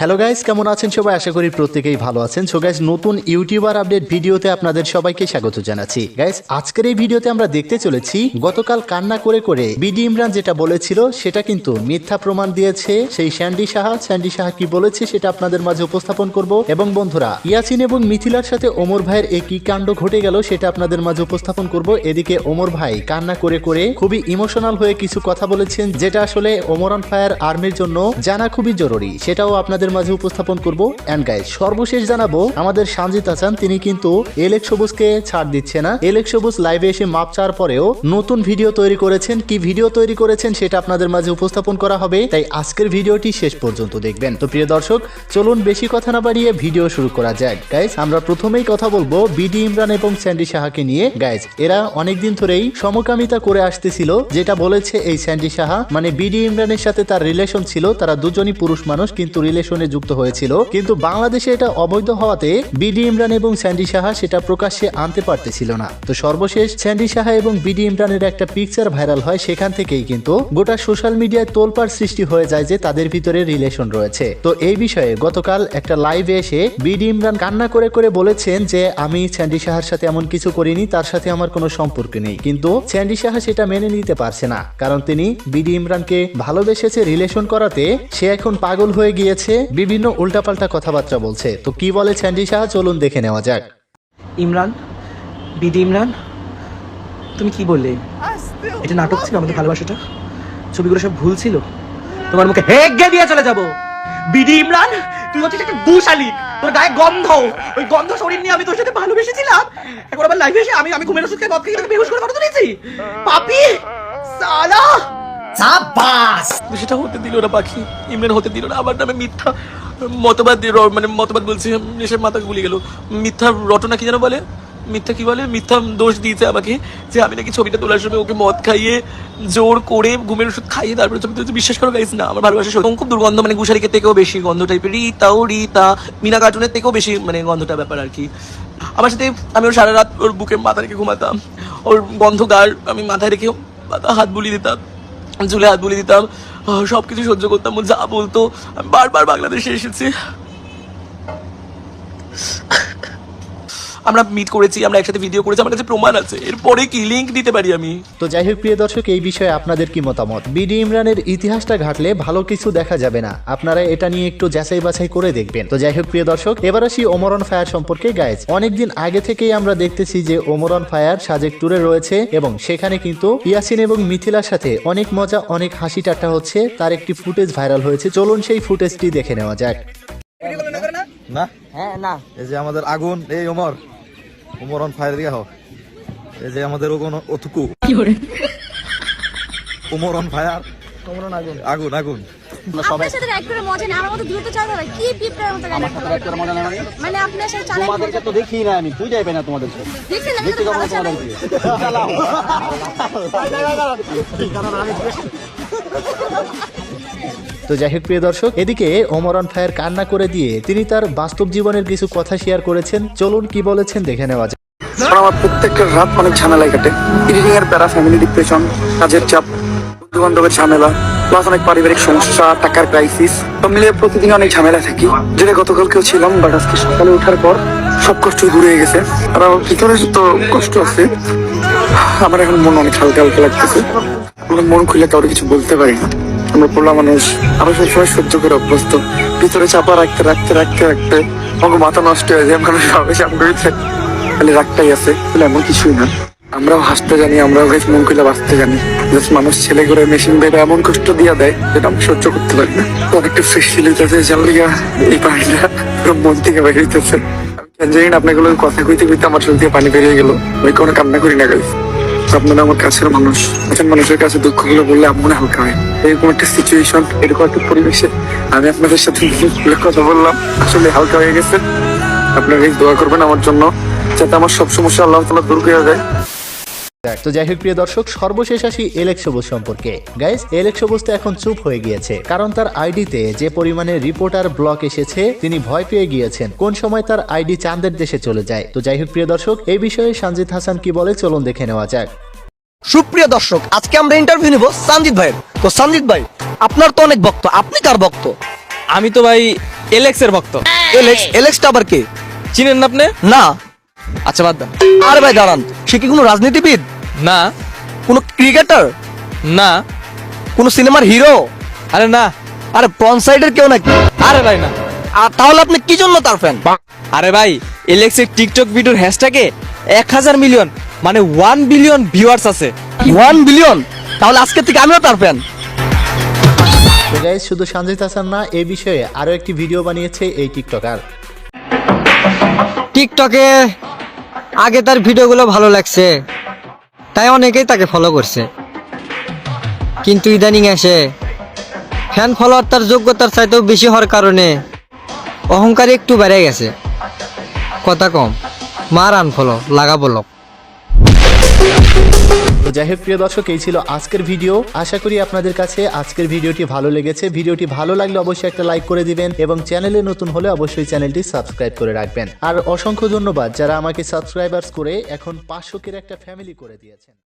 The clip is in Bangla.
হ্যালো গাইস কেমন আছেন সবাই? আশা করি প্রত্যেকেই ভালো আছেন। সো গাইস নতুন ইউটিউবার আপডেট ভিডিওতে আপনাদের সবাইকে স্বাগত জানাচ্ছি। গাইস আজকের এই ভিডিওতে আমরা দেখতে চলেছি, গতকাল কান্না করে করে বিডি ইমরান যেটা বলেছিল, সেটা কিন্তু মিথ্যা প্রমাণ দিয়েছে। সেই স্যান্ডি সাহা স্যান্ডি সাহা কি বলেছে সেটা আপনাদের মাঝে উপস্থাপন করব। এবং বন্ধুরা, ইয়াসিন এবং মিথিলার সাথে ওমর ভাইয়ের এই কি কাণ্ড ঘটে গেল সেটা আপনাদের মাঝে উপস্থাপন করব। এদিকে ওমর ভাই কান্না করে করে খুবই ইমোশনাল হয়ে কিছু কথা বলেছেন, যেটা আসলে ওমরন ফায়ার আর্মির জন্য জানা খুবই জরুরি। সেটাও আপনাদের মাঝে উপস্থাপন করব। অ্যান্ড গাইজ সর্বশেষ জানাব, আমাদের সঞ্জিত হাসান তিনি কিন্তু এলেক সবুজকে ছাড় দিচ্ছে না। এলেক সবুজ লাইভে এসে মাপ চাওয়ার পরেও নতুন ভিডিও তৈরি করেছেন। কি ভিডিও তৈরি করেছেন সেটা আপনাদের মাঝে উপস্থাপন করা হবে। তাই আজকের ভিডিওটি শেষ পর্যন্ত দেখবেন। তো প্রিয় দর্শক, চলুন বেশি কথা না বাড়িয়ে ভিডিও শুরু করা যাক। গাইজ আমরা প্রথমেই কথা বলব বিডি ইমরান এবং স্যান্ডি সাহাকে নিয়ে। গাইজ এরা অনেকদিন ধরেই সমকামিতা করে আসতেছিল, যেটা বলেছে এই স্যান্ডি সাহা। মানে বিডি ইমরানের সাথে তার রিলেশন ছিল, তারা দুজনই পুরুষ মানুষ, কিন্তু রিলেশনে যুক্ত হয়েছিল, কিন্তু বাংলাদেশে এটা অবৈধ হওয়াতে বিডি ইমরান এবং স্যান্ডি সাহা সেটা প্রকাশ্যে আনতে পারতেছিল না। তো সর্বশেষ স্যান্ডি সাহা এবং বিডি ইমরানের একটা পিকচার ভাইরাল হয় সেখান থেকেই কিন্তু গোটা সোশ্যাল মিডিয়ায় তোলপাড় সৃষ্টি হয়ে যায় যে তাদের ভিতরে রিলেশন রয়েছে। তো এই বিষয়ে গতকাল একটা লাইভে এসে বিডি ইমরান কান্না করে করে বলেছেন যে, আমি স্যান্ডি সাহার সাথে এমন কিছু করিনি, তার সাথে আমার কোনো সম্পর্ক নেই। কিন্তু স্যান্ডি সাহা সেটা মেনে নিতে পারছে না, কারণ তিনি বিডি ইমরানকে ভালোবেসেছে রিলেশন করাতে, সে এখন পাগল হয়ে গিয়েছে বিভিন্ন উল্টাপাল্টা কথাবার্তা বলছে। তো কি বলে স্যান্ডি সাহা চলুন দেখে নেওয়া যাক। ইমরান, বিডি ইমরান, তুমি কি বললে? এটা নাটক ছিল আমাদের ভালোবাসাটা? ছবিগুলো সব ভুল ছিল? তোমার মুখে হেগে দিয়ে চলে যাব। বিডি ইমরান, তুই হচ্ছিস একটা দুশালি তোর গায়ে গন্ধ। ওই গন্ধ শরীর নিয়ে আমি তোর সাথে ভালোবেসেছিলাম। এখন আবার লাইভে এসে আমি আমি ঘুমের ওষুধ খেয়ে মদ খেয়ে বেহুশ করে ফটো তুলেছি পাপি! সালা! সাবাস। সেটা হতে দিল না, পাখি। ইমরান হতে দিল না আমার নামে মিথ্যা মতবাদ মানে মতবাদ বলছি নেশার মাথা গুলি গেল। মিথ্যা রটনা কি যেন বলে? মিথ্যা কি বলে? মিথ্যা দোষ দিয়েছে আমাকে যে আমি নাকি ছবিটা তোলার সময় ওকে মদ খাইয়ে, জোর করে ঘুমের ওষুধ খাইয়ে তারপরে ছবি তুলতে। বিশ্বাস করো গাইস না, আমার ভালোবাসা খুব দুর্গন্ধ মানে গুশারিকের থেকেও বেশি গন্ধ টাইপের রিতাও রিতা, মিনা কার্টুনের থেকেও বেশি মানে গন্ধটা ব্যাপার আর কি। আমার সাথে আমি ওর সারা রাত ওর বুকে মাথা রেখে ঘুমাতাম। ওর গন্ধ গার আমি মাথায় রেখে হাত বুলিয়ে দিতাম। চুলে হাত বলে দিতাম। সব কিছু সহ্য করতাম যা বলতো। আমি বারবার বাংলাদেশে এসেছি। আমরা মিট করেছি আমরা একসাথে ভিডিও করেছি আমার কাছে প্রমাণ আছে। এরপরে কি লিংক দিতে পারি আমি? তো যাই হোক প্রিয় দর্শক এই বিষয়ে আপনাদের কি মতামত? বিডি ইমরানের ইতিহাসটা ঘাটলে ভালো কিছু দেখা যাবে না। আপনারা এটা নিয়ে একটু যাচাই বাছাই করে দেখবেন। তো যাই হোক প্রিয় দর্শক এবার আসি ওমরন ফায়ার সম্পর্কে গাইজ অনেকদিন আগে থেকেই আমরা দেখতেছি যে ওমরন ফায়ার সাজেক ট্যুরে রয়েছে এবং সেখানে কিন্তু ইয়াসিন এবং মিথিলার সাথে অনেক মজা অনেক হাসি ঠাট্টা হচ্ছে। তার একটি ফুটেজ ভাইরাল হয়েছে। চলুন সেই ফুটেজটি দেখে নেওয়া যাক। না? হ্যাঁ না। এই যে আমাদের আগুন এই ওমর। ওমর অন ফায়ার দিয়া হোক এই যে আমাদের ওগুন অতুকু উমর অন ফায়ার আগুন আগুন আগুন। আপনার সাথে রাইড করে মজা নেই আমার মতো দ্রুত চালাতে হবে। কি পিঁপড়ার মতো গান রাইড করে মজা নেই মানে? আপনার সাথে চালাই তোমাদেরকে তো দেখি না আমি তুই যাইবে না যাই হোক প্রিয় দর্শক এদিকে ওমরন ফায়ার কান্না করে দিয়ে তিনি তার বাস্তব জীবনের কিছু কথা শেয়ার করেছেন। চলুন কি বলেছেন দেখে নেওয়া যায় আমার প্রত্যেকটা রাত অনেক ঝামেলায় কাটে। এডিটিং এর প্যারা ফ্যামিলি ডিপ্রেশন কাজের চাপ বন্ধু বান্ধবের ঝামেলা প্লাস অনেক পারিবারিক সমস্যা, টাকার ক্রাইসিস সব মিলিয়ে প্রতিদিন অনেক ঝামেলা থাকি। যেটা গতকালকেও ছিলাম বাট আজকে সকালে ওঠার পর সব কষ্ট দূরে হয়ে গেছে। আর আমার ভিতরে তো কষ্ট আছে, আমার এখন মন অনেক হালকা হালকা লাগতেছে। আমরা মন খুলে কাউকে কিছু বলতে পারি না। আমরা পোলা মানুষ, আমরা সবসময় সহ্য করে অভ্যস্ত। ভিতরে চাপা রাখতে রাখতে রাখতে রাখতে আমাকে মাথা নষ্ট হয়ে যায় মানুষ সবাই সামনে থাকে খালি রাগটাই আছে এমন কিছুই না। আমরাও হাসতে জানি, আমরাও বেশ মন খুলে বাঁচতে জানি। জাস্ট মানুষ ছেলে করে মেশিন বেড়ে এমন কষ্ট দিয়া দেয় যেটা আমি সহ্য করতে পারি না। অনেকটা ফ্রেশ ফিল হইতেছে জানলিগা এই পানিটা পুরো মন থেকে বের হইতেছে। জানি না, আপনাগুলো কথা কইতে কইতে আমার চোখ দিয়ে পানি বেরিয়ে গেল। আমি কোনো কান্না করি না গাইস আপনারা আমার কাছের মানুষ। একজন মানুষের কাছে দুঃখগুলো বললে মনে হালকা হয়। এরকম একটা সিচুয়েশন এরকম একটা পরিবেশে আমি আপনাদের সাথে কথা বললাম। আসলে হালকা হয়ে গেছে। আপনারা দোয়া করবেন আমার জন্য, যাতে আমার সব সমস্যা আল্লাহ তালা দূর করে দেয়। তো যাই হোক প্রিয় দর্শক সর্বশেষ আসি এলেক্স সবুজ সম্পর্কে। গাইস এলেক্স সবুজ তো এখন চুপ হয়ে গিয়েছে। কারণ তার আইডিতে যে পরিমাণে রিপোর্টার ব্লক এসেছে তিনি ভয় পেয়ে গিয়েছেন কোন সময় তার আইডি চাঁদের দেশে চলে যায়। তো যাই হোক প্রিয় দর্শক এই বিষয়ে সঞ্জিত হাসান কি বলে চলুন দেখে নেওয়া যাক। সুপ্রিয় দর্শক আজকে আমরা ইন্টারভিউ নিব সঞ্জিত ভাইয়ের। তো সঞ্জিত ভাই আপনার তো অনেক ভক্ত আপনি কার ভক্ত? আমি তো ভাই এলেক্স এর ভক্ত। এলেক্স এলেক্সটা আবার কে? চিনেন না আপনি? না। আচ্ছা বাদ দাও আরে ভাই দাঁড়ান সে কি কোনো রাজনীতিবিদ? না। কোনো ক্রিকেটার? না। কোনো সিনেমার হিরো? আরে না। আরে ফ্রন্ট সাইডের কেউ নাকি? আরে ভাই না। আর তাহলে আপনি কি জন্য তার ফ্যান আরে ভাই এলেক্স এর টিকটক ভিডিওর হ্যাশট্যাগে এক হাজার মিলিয়ন মানে ওয়ান বিলিয়ন ভিউয়ার্স আছে। ওয়ান বিলিয়ন তাহলে আজকে থেকে আমিও তার ফ্যান শুধু সঞ্জিত হাসান না এই বিষয়ে আরও একটি ভিডিও বানিয়েছে এই টিকটকার টিকটকে আগে তার ভিডিওগুলো ভালো লাগছে। তাই অনেকেই তাকে ফলো করছে। কিন্তু ইদানিং এসে ফ্যান ফলোয়ার তার যোগ্যতার চাইতেও বেশি হওয়ার কারণে অহংকার একটু বেড়ে গেছে। কথা কম, মার আনফলো লাগাবো লোক তো যাই হোক, প্রিয় দর্শক, এই ছিল আজকের ভিডিও। আশা করি আপনাদের কাছে আজকের ভিডিওটি ভালো লেগেছে। ভিডিওটি ভালো লাগলে অবশ্যই একটা লাইক করে দিবেন এবং চ্যানেলে নতুন হলে অবশ্যই চ্যানেলটি সাবস্ক্রাইব করে রাখবেন। আর অসংখ্য ধন্যবাদ যারা আমাকে সাবস্ক্রাইবার্স করে এখন পাঁচশোকের একটা ফ্যামিলি করে দিয়েছেন।